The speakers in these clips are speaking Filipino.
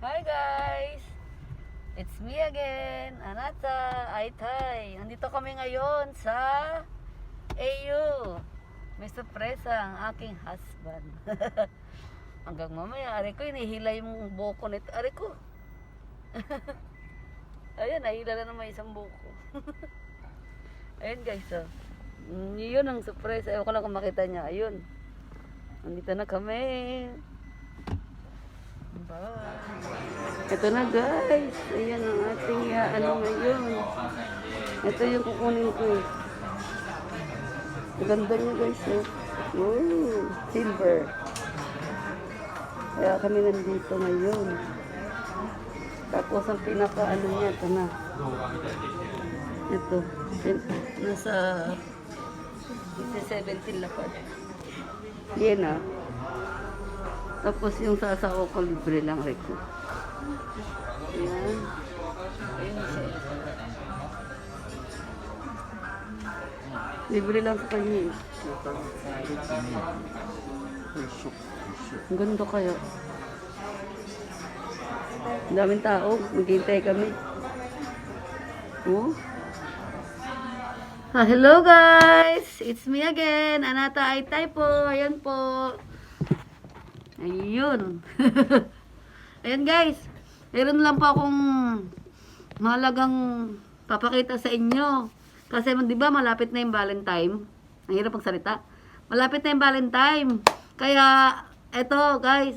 Hi guys! It's me again, Anata Aitay. Nandito kami ngayon sa AU. May sorpresa ang aking husband. Hanggang mamaya, ari ko, inihila yung buko nito. Ari ko. Ayan, nahila na naman isang buko. Ayun guys, oh. Mm, Yun ang surprise. Ayaw ko lang kung makita niya. Ayun. Nandito na kami. Bye. Ito na guys. Ayan ang ating uh, ano ngayon. Ito yung kukunin ko eh. Ganda niya guys. Oh. Wow, silver. Kaya kami nandito ngayon. Tapos ang pinaka ano niya, ito na. Ito. Nasa 17 lapad. Yan ah. Tapos yung sasawa ko libre lang Rico. Ayan. Ayan. Libre lang sa kanya eh. Ang ganda kaya. Ang daming tao. Maghintay kami. Oh. Ah, hello guys! It's me again. Anata Aitay po. Ayan po. Ayun. Ayan guys. Meron lang po akong mahalagang papakita sa inyo. Kasi di ba malapit na yung Valentine. Ang hirap magsalita. Malapit na yung Valentine. Kaya, eto guys.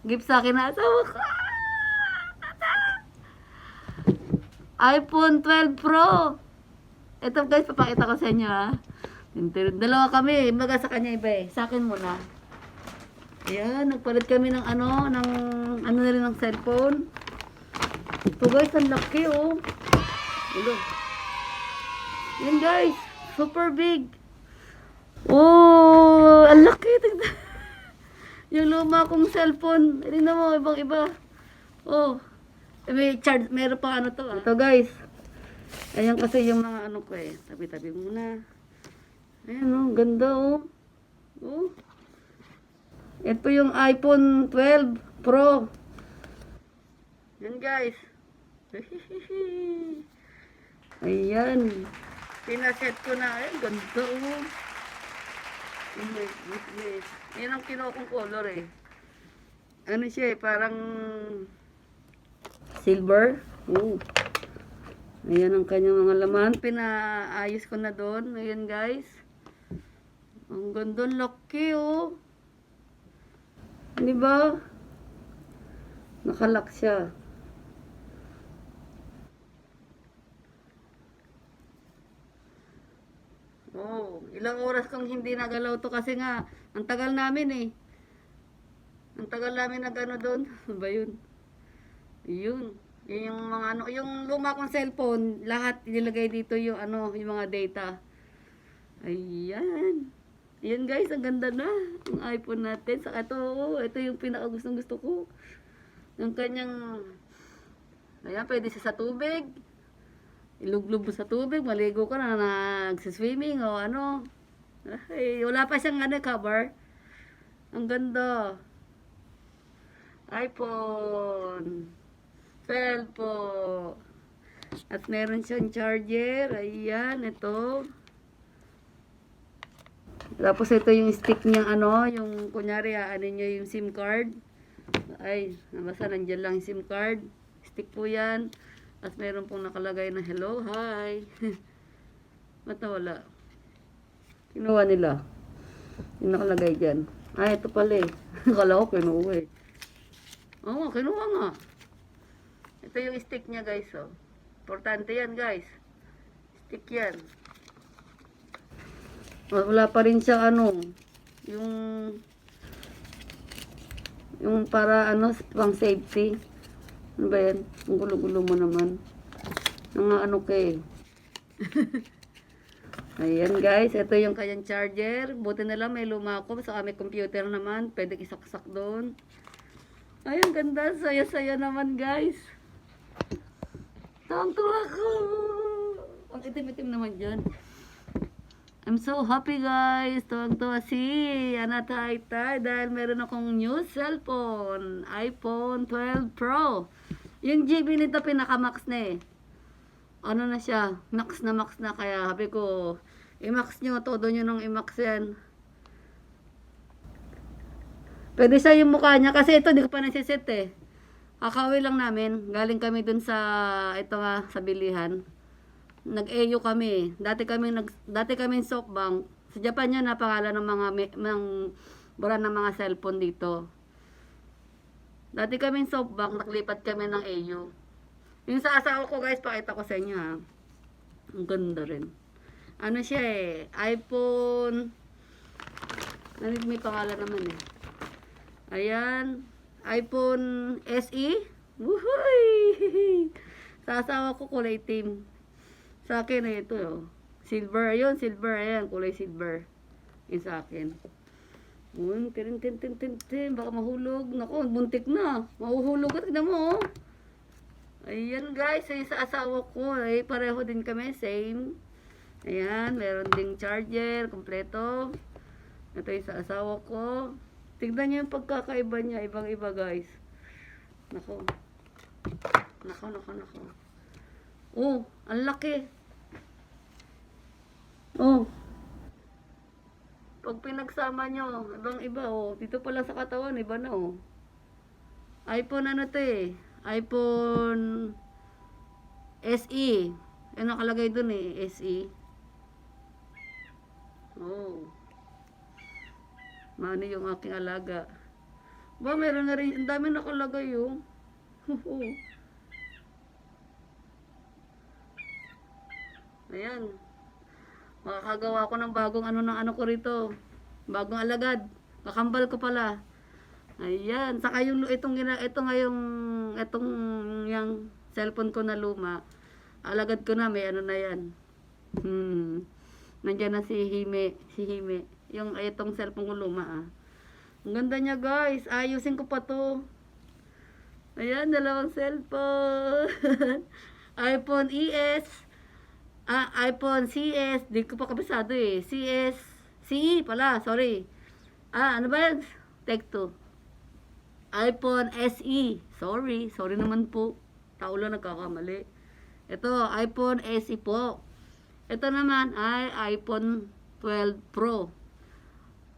Gift sa akin na asawa ko. iPhone 12 Pro. Ito guys, papakita ko sa inyo ha. Tintir- Dalawa kami, baga sa kanya iba eh. Sa akin muna. Ayan, nagpalit kami ng ano, ng ano na rin ng cellphone. Ito guys, ang laki oh. Ulo. Yan guys, super big. Oh, ang laki. Tignan. Yung luma kong cellphone. Tingnan mo, ibang iba. Oh, eh, may charge, meron pa ano to ah. Ito guys. Ayan kasi yung mga ano ko eh. Tabi-tabi muna. Ayan oh, ganda oh. Oh. Ito yung iPhone 12 Pro. Yan guys. Ayan. Pinaset ko na. Ayan, ganda oh. My goodness. Yan ang kinuha kong color eh. Ano siya eh, parang silver. Oh. Ayan ang kanyang mga laman. Pinaayos ko na doon. Ayan guys. Ang ganda, laki oh. Di ba? Nakalock siya. Oh, ilang oras kong hindi nagalaw to kasi nga, ang tagal namin eh. Ang tagal namin nagano doon. Ano ba yun? Yun. Yun yung mga ano, yung luma kong cellphone, lahat inilagay dito yung ano, yung mga data. Ayan. Ayan guys, ang ganda na. Ang iPhone natin. Saka ito, oh, ito yung pinaka gustong gusto ko. Yung kanyang, ayan, pwede siya sa tubig. Iluglub mo sa tubig, maligo ka na, nagsiswimming o ano. Ay, wala pa siyang ano, cover. Ang ganda. iPhone 12 po. At meron siyang charger. Ayan, ito. Tapos ito yung stick niya ano, yung kunyari ano niyo yung SIM card. Ay, nabasa nandiyan lang yung SIM card. Stick po yan. At meron pong nakalagay na hello, hi. Ba't nawala? Kinuha nila. Yung nakalagay dyan. Ah, ito pala eh. Akala ko kinuha eh. Oo, kinuha nga. Ito yung stick niya guys, oh. Importante yan guys. Stick yan. Wala pa rin siya ano, yung yung para ano, pang safety. Ano ba yan? Ang gulo-gulo mo naman. Ang ano kay. Ayan guys, ito yung kanyang charger. Buti na lang may lumako sa may computer naman. Pwede isaksak doon. Ay, ang ganda. Saya-saya naman guys. Tawang tuwa ko. Ang itim-itim naman dyan. I'm so happy guys. Tuwang-tuwa si Anatay Tay dahil meron akong new cellphone. iPhone 12 Pro. Yung GB nito pinaka-max na eh. Ano na siya, max na max na kaya sabi ko, i-max nyo, todo nyo nung i-max yan. Pwede sa yung mukha niya kasi ito di ko pa nasiset eh. Kakauwi lang namin. Galing kami dun sa ito nga sa bilihan. Nag-EO kami. Dati kami nag dati kami softbank. Sa Japan yun napangalan ng mga ng brand ng mga cellphone dito. Dati kami softbank, naglipat kami ng EO. Yung sa asawa ko guys, pakita ko sa inyo ha. Ang ganda rin. Ano siya eh, iPhone ano may pangalan naman eh. Ayan. iPhone SE. Woohoo! Sa asawa ko kulay team. Sa akin ay ito. Oh. Silver. Ayun, silver. Ayan, kulay silver. Yung sa akin. Uy, tin tin tin tin tin. Baka mahulog. Naku, buntik na. Mahuhulog ka. Tignan mo, oh. Ayan, guys. Yung sa asawa ko. Ay, pareho din kami. Same. Ayan, meron ding charger. Kompleto. Ito yung sa asawa ko. Tignan niyo yung pagkakaiba niya. Ibang-iba, guys. Nako. Nako, nako, nako. Oh, ang laki. Oh. Pag pinagsama nyo, ibang-iba, oh. Dito pa lang sa katawan, iba na, oh. iPhone ano to eh. iPhone SE. Ano nakalagay dun eh, SE. Oh. Mano yung aking alaga. Ba, meron na rin, ang dami nakalagay yung. Ayan. Makakagawa ko ng bagong ano ng ano ko rito. Bagong alagad. Kakambal ko pala. Ayan. Saka yung itong ito nga yung itong yung cellphone ko na luma. Alagad ko na may ano na yan. Hmm. Nandiyan na si Hime, si Hime. Yung itong cellphone ko luma ah. Ang ganda niya guys. Ayusin ko pa to. Ayan, dalawang cellphone. iPhone ES. Ah, iPhone CS. Di ko pa kabisado eh. CS. CE pala, sorry. Ah, ano ba yan? Take two. iPhone SE. Sorry. Sorry naman po. Tao lang nagkakamali. Ito, iPhone SE po. Ito naman ay iPhone 12 Pro.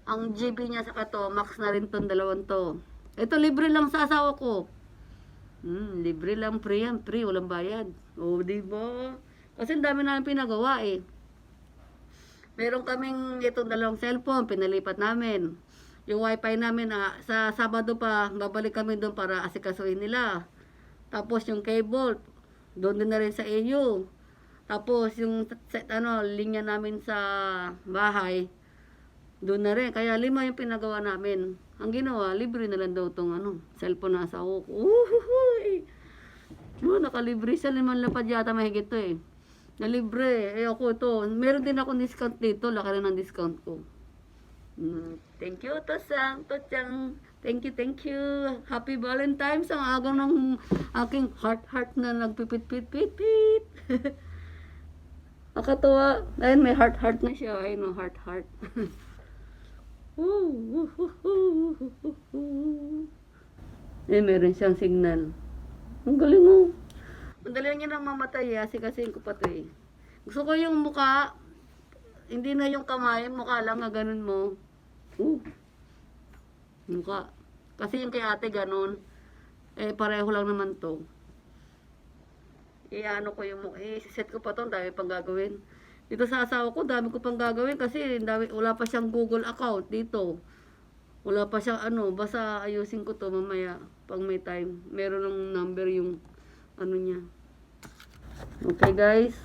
Ang GB niya sa kato, max na rin tong dalawang to. Ito, libre lang sa asawa ko. Hmm, libre lang, free yan, free, walang bayad. O, di ba? Kasi dami namin pinagawa eh. Meron kaming itong dalawang cellphone, pinalipat namin. Yung wifi namin, ah, sa Sabado pa, babalik kami doon para asikasuhin nila. Tapos yung cable, doon din na rin sa EU. Tapos yung set, ano, linya namin sa bahay, doon na rin. Kaya lima yung pinagawa namin. Ang ginawa, libre na lang daw tong ano, cellphone na asawa ko. Uhuhuy! No, nakalibre sa limang lapad yata mahigit to eh. Na libre. Eh ako ito. Meron din ako discount dito. Laki rin ang discount ko. Mm, thank you, Tosang, Tochang. Thank you, thank you. Happy Valentine's. Ang agang ng aking heart-heart na nagpipit-pit-pit-pit. Nakatuwa. Ayun, may heart-heart na siya. Ayun, no, heart-heart. Eh, meron siyang signal. Ang galing oh. Madali lang niya nang mamatay eh. Kasi ko pa to eh. Gusto ko yung muka. Hindi na yung kamay. Mukha lang nga ganun mo. Uh. Muka. Kasi yung kay ate ganun. Eh, pareho lang naman to. Eh, ano ko yung mukha. Eh, set ko pa to. Ang dami pang gagawin. Dito sa asawa ko, dami ko pang gagawin kasi dami, wala pa siyang Google account dito. Wala pa siyang ano, basta ayusin ko to mamaya pag may time. Meron ng number yung ano niya. Okay guys.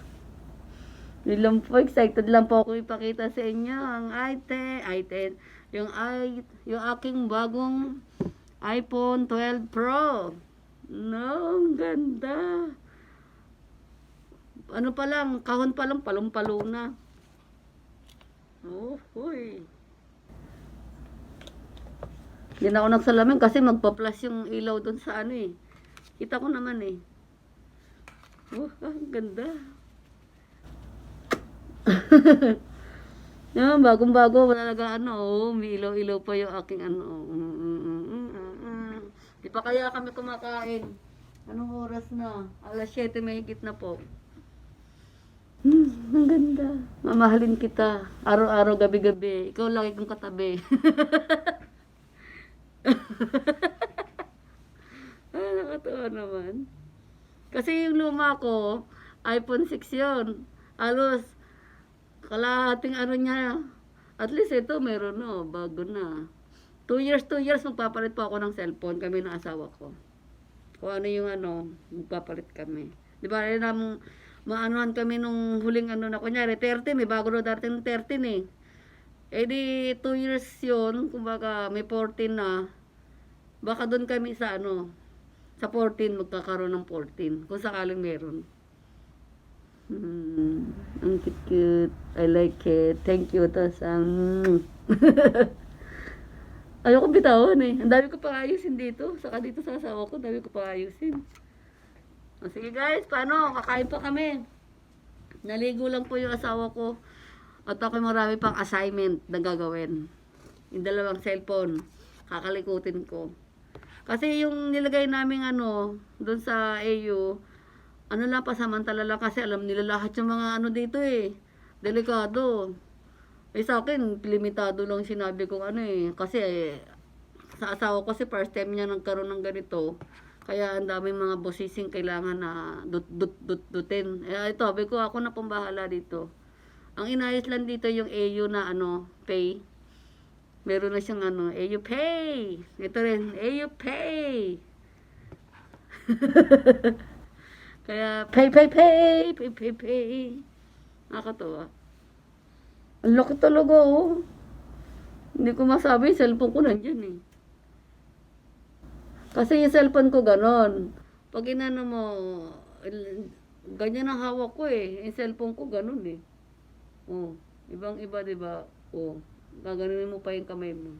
Yun lang po, excited lang po ako ipakita sa inyo ang i10, i10, yung i, yung aking bagong iPhone 12 Pro. No, ganda. Ano pa lang, kahon pa lang, palong-palo na. Oh, huy. Hindi na ako nagsalamin kasi magpa-plus yung ilaw doon sa ano eh. Kita ko naman eh. Oh, ang ganda. Yan, bagong-bago, talaga ano, oh, may ilaw-ilaw pa yung aking ano. Mm, mm, mm, mm, mm, mm. Di pa kaya kami kumakain. Anong oras na? Alas 7 mahigit na po. Hmm, ang ganda. Mamahalin kita. Araw-araw, gabi-gabi. Ikaw lagi kong katabi. ah, nakatawa naman. Kasi yung luma ko, iPhone 6 yun. Alos, kalahating ano niya. At least ito, meron no, bago na. Two years, two years, magpapalit po ako ng cellphone, kami ng asawa ko. Kung ano yung ano, magpapalit kami. Di ba, yun ang, maanuhan kami nung huling ano na, kunyari, 13, may bago na darating ng 13 eh. Eh di, 2 years yun, kumbaga, may 14 na. Baka doon kami sa ano, sa 14, magkakaroon ng 14. Kung sakaling meron. Hmm, ang cute-cute. I like it. Thank you, Tasang. Ayoko bitawan eh. Ang dami ko pang ayusin dito. Saka dito sa asawa ko, ang dami ko pang ayusin. O, sige guys, paano? Kakain pa kami. Naligo lang po yung asawa ko. At ako marami pang assignment na gagawin. Yung dalawang cellphone. Kakalikutin ko. Kasi yung nilagay naming ano, doon sa AU, ano lang pasamantala lang kasi alam nila lahat yung mga ano dito eh. Delikado. Eh sa akin, limitado lang sinabi kong ano eh. Kasi eh, sa asawa ko kasi first time niya nagkaroon ng ganito. Kaya ang daming mga bosising kailangan na dut dut dut dutin. Eh ito, sabi ko ako na pong bahala dito. Ang inayos lang dito yung AU na ano, pay. Meron na siyang ano, AU Pay. Ito rin, AU Pay. Kaya, pay, pay, pay, pay, pay, pay. Nakakatawa. Ang laki talaga, oh. Hindi ko masabi, cellphone ko nandyan, eh. Kasi yung cellphone ko ganon. Pag inano mo, ganyan ang hawak ko, eh. Yung cellphone ko ganon, eh. Oh, ibang iba, di ba? Oh, gaganunin mo pa yung kamay mo.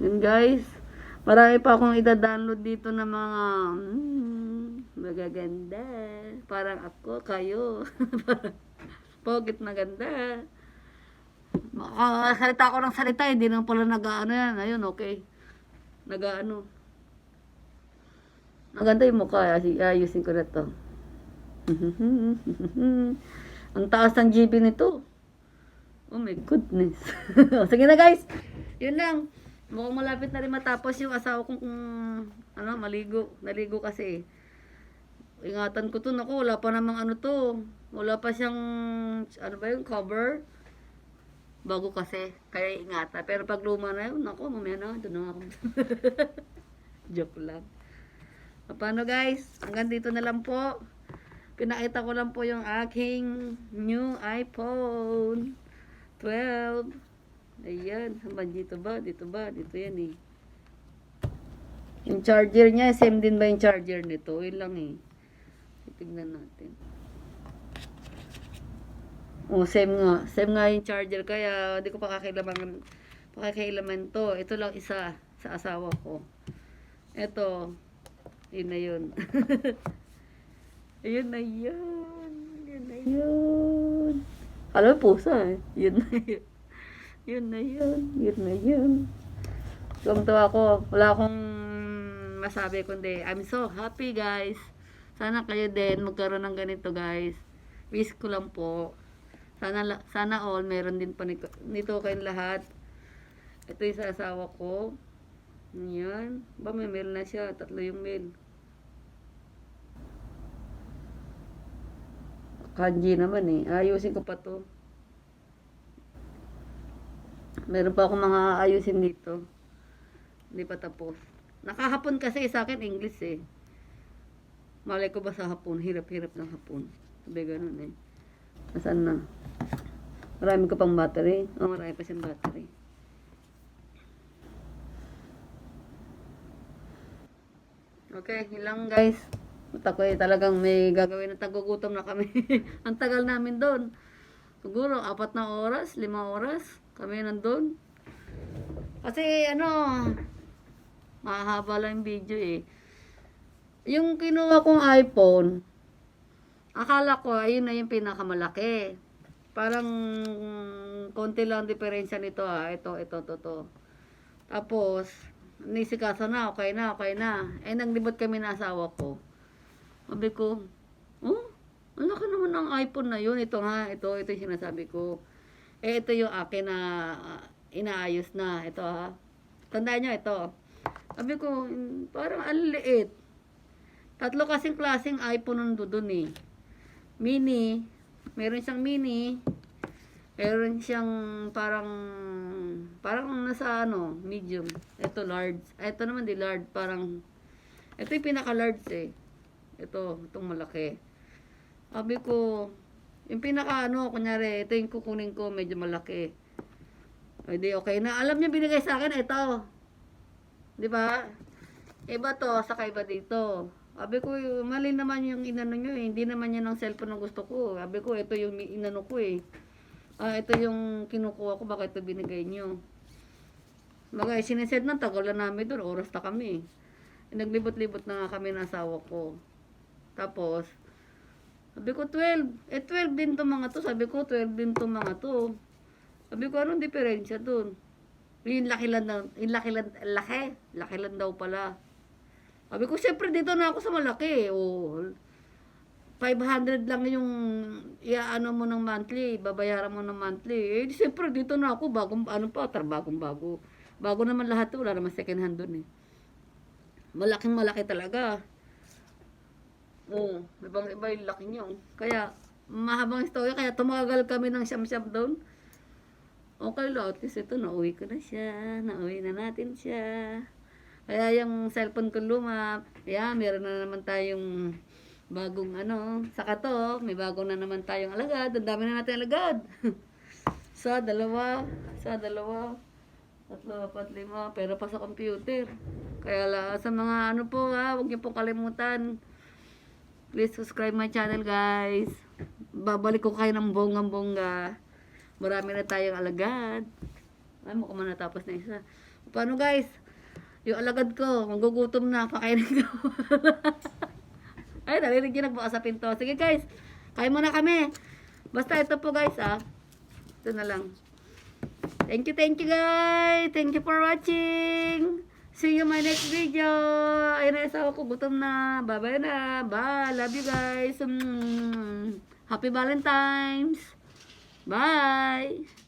Yun, guys. Marami pa akong ida-download dito na mga mm, magaganda. Parang ako, kayo. Pogit na ganda. Makasalita ako ng salita, hindi naman pala nag-ano yan. Ayun, okay. Nag-ano. Maganda yung mukha. Ay- Ayusin ko na to. Ang taas ng GB nito. Oh my goodness. Sige na guys. Yun lang. Mukhang malapit na rin matapos yung asawa kong kung, ano, maligo. Naligo kasi. Ingatan ko to. Naku, wala pa namang ano to. Wala pa siyang, ano ba yung cover. Bago kasi. Kaya ingatan. Pero pag luma na yun, naku, mamaya na. Doon na ako. Joke lang. Paano guys? Hanggang dito na lang po. Pinakita ko lang po yung aking new iPhone 12. Ayan. Ba? Dito ba? Dito ba? Dito yan eh. Yung charger niya, same din ba yung charger nito? Yun lang eh. Tignan natin. Oh, same nga. Same nga yung charger. Kaya, di ko pa kakailaman, pakakailaman to. Ito lang isa sa asawa ko. Ito. Yun na yun. Ayun na yun. Yun na yun. Alam mo, pusa eh. Yun na yun. Yun na yun. Yun na yun. Tuwang tawa ko. Wala akong masabi kundi I'm so happy guys. Sana kayo din magkaroon ng ganito guys. Wish ko lang po. Sana sana all meron din pa nito, nito kayong lahat. Ito yung sa ko. Yan. Ba may mail na siya. Tatlo yung mail. Kanji naman eh. Ayusin ko pa to. Meron pa akong mga ayusin dito. Hindi pa tapos. Nakahapon kasi sa akin English eh. Malay ko ba sa hapon? Hirap-hirap ng hapon. Sabi ganun eh. Nasaan na? Marami ko pang battery. Oh, marami pa siyang battery. Okay, yun lang guys. At ako eh, talagang may gagawin na tagugutom na kami. Ang tagal namin doon. Siguro, apat na oras, lima oras, kami nandun. Kasi, ano, mahaba lang video eh. Yung kinuha kong iPhone, akala ko, ayun na yung pinakamalaki. Parang konti lang diferensya nito ah. Ito, ito, to, to. Tapos, nisikaso na, okay na, okay na. Eh, naglibot kami na asawa ko. Sabi ko, oh, ang laki naman ng iPhone na yun. Ito nga, ito, ito yung sinasabi ko. Eh, ito yung akin na ah, inaayos na. Ito ha. Tandaan nyo, ito. Sabi ko, "Hmm, parang ang liit. Tatlo kasing klaseng iPhone nando dun eh. Mini, meron siyang mini, meron siyang parang, parang nasa ano, medium. Ito large. Ah, Ito naman di large, parang, ito yung pinaka-large eh. Ito, itong malaki. Sabi ko, yung pinaka ano, kunyari, ito yung kukunin ko, medyo malaki. Di okay na. Alam niya binigay sa akin, ito. Di ba? Iba to, saka iba dito. Sabi ko, mali naman yung inano nyo eh. Hindi naman yan ang cellphone na gusto ko. Sabi ko, ito yung inano ko eh. Ah, ito yung kinukuha ko, baka ito binigay nyo. Bagay, sinesend na, tagal na namin doon. Oras na kami. Naglibot-libot na nga kami ng asawa ko. Tapos, sabi ko, 12. Eh, 12 din to mga to. Sabi ko, 12 din to mga to. Sabi ko, anong diferensya dun? Yung laki lang daw, yung laki lang, laki, laki lang daw pala. Sabi ko, syempre dito na ako sa malaki. O, 500 lang yung iaano mo ng monthly, babayaran mo ng monthly. Eh, syempre dito na ako, bagong, ano pa, tar, bagong bago. Bago naman lahat to, wala naman second hand dun eh. Malaking malaki talaga. Oo, ibang iba yung laki niyo. Kaya, mahabang istorya, kaya tumagal kami ng siyam-siyam doon. Okay lang, at least ito, nauwi ko na siya. Nauwi na natin siya. Kaya yung cellphone ko luma, yeah, meron na naman tayong bagong ano. Saka to, may bagong na naman tayong alagad. Ang dami na natin alagad. sa dalawa, sa dalawa, tatlo, apat, lima, pero pa sa computer. Kaya la, sa mga ano po ha, huwag niyo po kalimutan. Please subscribe my channel guys. Babalik ko kayo ng bonggang-bongga. Marami na tayong alagad. Ay, mukhang man natapos na isa. Paano guys? Yung alagad ko, magugutom na, pakainin ko. Ay, narinig niyo nagbukas sa pinto. Sige guys, kain muna kami. Basta ito po guys ah. Ito na lang. Thank you, thank you guys. Thank you for watching. See you my next video. Ayun na asawa ko, gutom na. Bye-bye na. Bye. Love you guys. Mm. Happy Valentine's. Bye.